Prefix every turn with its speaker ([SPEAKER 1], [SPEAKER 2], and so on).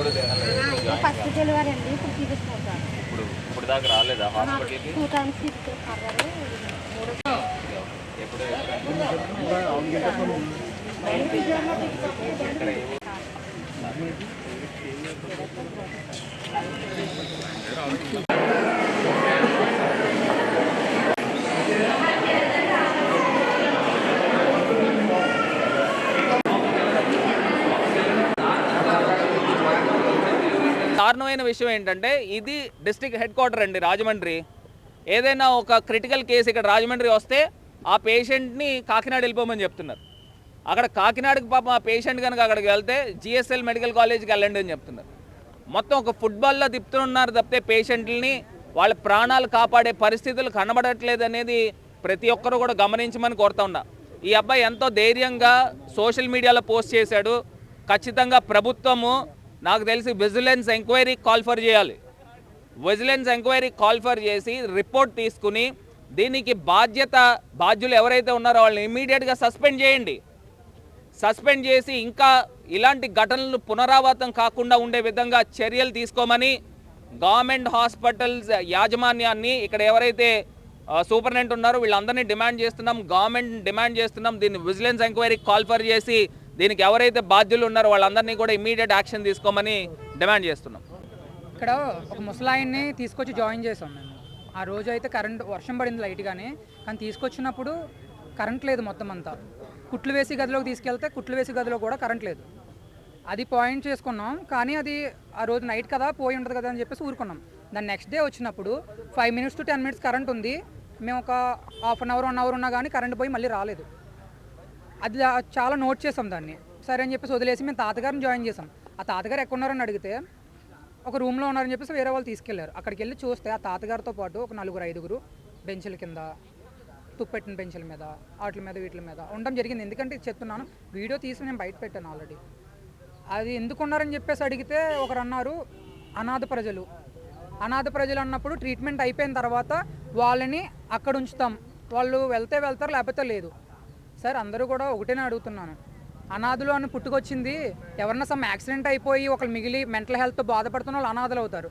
[SPEAKER 1] First delivery అండి ఇప్పుడు తీసుకుంటాను
[SPEAKER 2] ఇప్పుడు ఇప్పుడు దాకా రాలేదా హాస్పిటల్కి?
[SPEAKER 1] టూ టైమ్స్ మూడు
[SPEAKER 2] ఎప్పుడు?
[SPEAKER 3] దారుణమైన విషయం ఏంటంటే ఇది డిస్ట్రిక్ట్ హెడ్ క్వార్టర్ అండి రాజమండ్రి. ఏదైనా ఒక క్రిటికల్ కేసు ఇక్కడ రాజమండ్రి వస్తే ఆ పేషెంట్ని కాకినాడ వెళ్ళిపోమని చెప్తున్నారు. అక్కడ కాకినాడకి పాపం ఆ పేషెంట్ కనుక అక్కడికి వెళ్తే జిఎస్ఎల్ మెడికల్ కాలేజ్కి వెళ్ళండి అని చెప్తున్నారు. మొత్తం ఒక ఫుట్బాల్లో తిప్పుతున్నారు తప్పితే పేషెంట్లని వాళ్ళ ప్రాణాలు కాపాడే పరిస్థితులు కనబడట్లేదు అనేది ప్రతి ఒక్కరూ కూడా గమనించమని కోరుతా ఉన్నా. ఈ అబ్బాయి ఎంతో ధైర్యంగా సోషల్ మీడియాలో పోస్ట్ చేశాడు. ఖచ్చితంగా ప్రభుత్వము నాకు తెలిసి విజిలెన్స్ ఎంక్వైరీ కాల్ ఫర్ చేయాలి. విజిలెన్స్ ఎంక్వైరీ కాల్ ఫర్ చేసి రిపోర్ట్ తీసుకుని దీనికి బాధ్యత బాధ్యులు ఎవరైతే ఉన్నారో వాళ్ళని ఇమీడియట్గా సస్పెండ్ చేయండి. సస్పెండ్ చేసి ఇంకా ఇలాంటి ఘటనలు పునరావృతం కాకుండా ఉండే విధంగా చర్యలు తీసుకోమని గవర్నమెంట్ హాస్పిటల్స్ యాజమాన్యాన్ని ఇక్కడ ఎవరైతే సూపరింటెండెంట్ ఉన్నారో వీళ్ళందరినీ డిమాండ్ చేస్తున్నాం. గవర్నమెంట్ డిమాండ్ చేస్తున్నాం. దీన్ని విజిలెన్స్ ఎంక్వైరీ కాల్ఫర్ చేసి దీనికి ఎవరైతే బాధ్యులు ఉన్నారో వాళ్ళందరినీ కూడా ఇమీడియట్ యాక్షన్ తీసుకోమని డిమాండ్ చేస్తున్నాం.
[SPEAKER 4] ఇక్కడ ఒక ముసలాయన్ని తీసుకొచ్చి జాయిన్ చేసాం మేము. ఆ రోజు అయితే కరెంట్ వర్షం పడింది లైట్ కానీ కానీ తీసుకొచ్చినప్పుడు కరెంట్ లేదు మొత్తం అంతా. కుట్లు వేసి గదిలోకి తీసుకెళ్తే కుట్లు వేసి గదిలో కూడా కరెంట్ లేదు. అది పాయింట్ చేసుకున్నాం కానీ అది ఆ రోజు నైట్ కదా పోయి ఉంటుంది కదా అని చెప్పేసి ఊరుకున్నాం. దాని నెక్స్ట్ డే వచ్చినప్పుడు five minutes to ten minutes current ఉంది. మేము ఒక half an hour one hour ఉన్నా కానీ కరెంట్ పోయి మళ్ళీ రాలేదు. అది చాలా నోట్ చేసాం దాన్ని. సరే అని చెప్పేసి వదిలేసి మేము తాతగారిని జాయిన్ చేసాం. ఆ తాతగారు ఎక్కడున్నారని అడిగితే ఒక రూమ్లో ఉన్నారని చెప్పేసి వేరే వాళ్ళు తీసుకెళ్ళారు. అక్కడికి వెళ్ళి చూస్తే ఆ తాతగారితో పాటు ఒక నలుగురు ఐదుగురు బెంచుల కింద తుప్పెట్టిన బెంచుల మీద వాటి మీద వీటి మీద ఉండడం జరిగింది. ఎందుకంటే చెప్తున్నాను వీడియో తీసి నేను బయట పెట్టాను ఆల్రెడీ అది ఎందుకు ఉన్నారని చెప్పేసి అడిగితే ఒకరు అన్నారు అనాథ ప్రజలు. అనాథ ప్రజలు అన్నప్పుడు ట్రీట్మెంట్ అయిపోయిన తర్వాత వాళ్ళని అక్కడ ఉంచుతాం. వాళ్ళు వెళ్తే వెళ్తారు లేకపోతే లేదు. సార్ అందరూ కూడా ఒకటేనే అడుగుతున్నాను. అనాథులు అని పుట్టుకొచ్చింది ఎవరన్నా సమ్ యాక్సిడెంట్ అయిపోయి ఒకళ్ళు మిగిలి మెంటల్ హెల్త్ బాధపడుతున్న వాళ్ళు అనాథలు అవుతారు.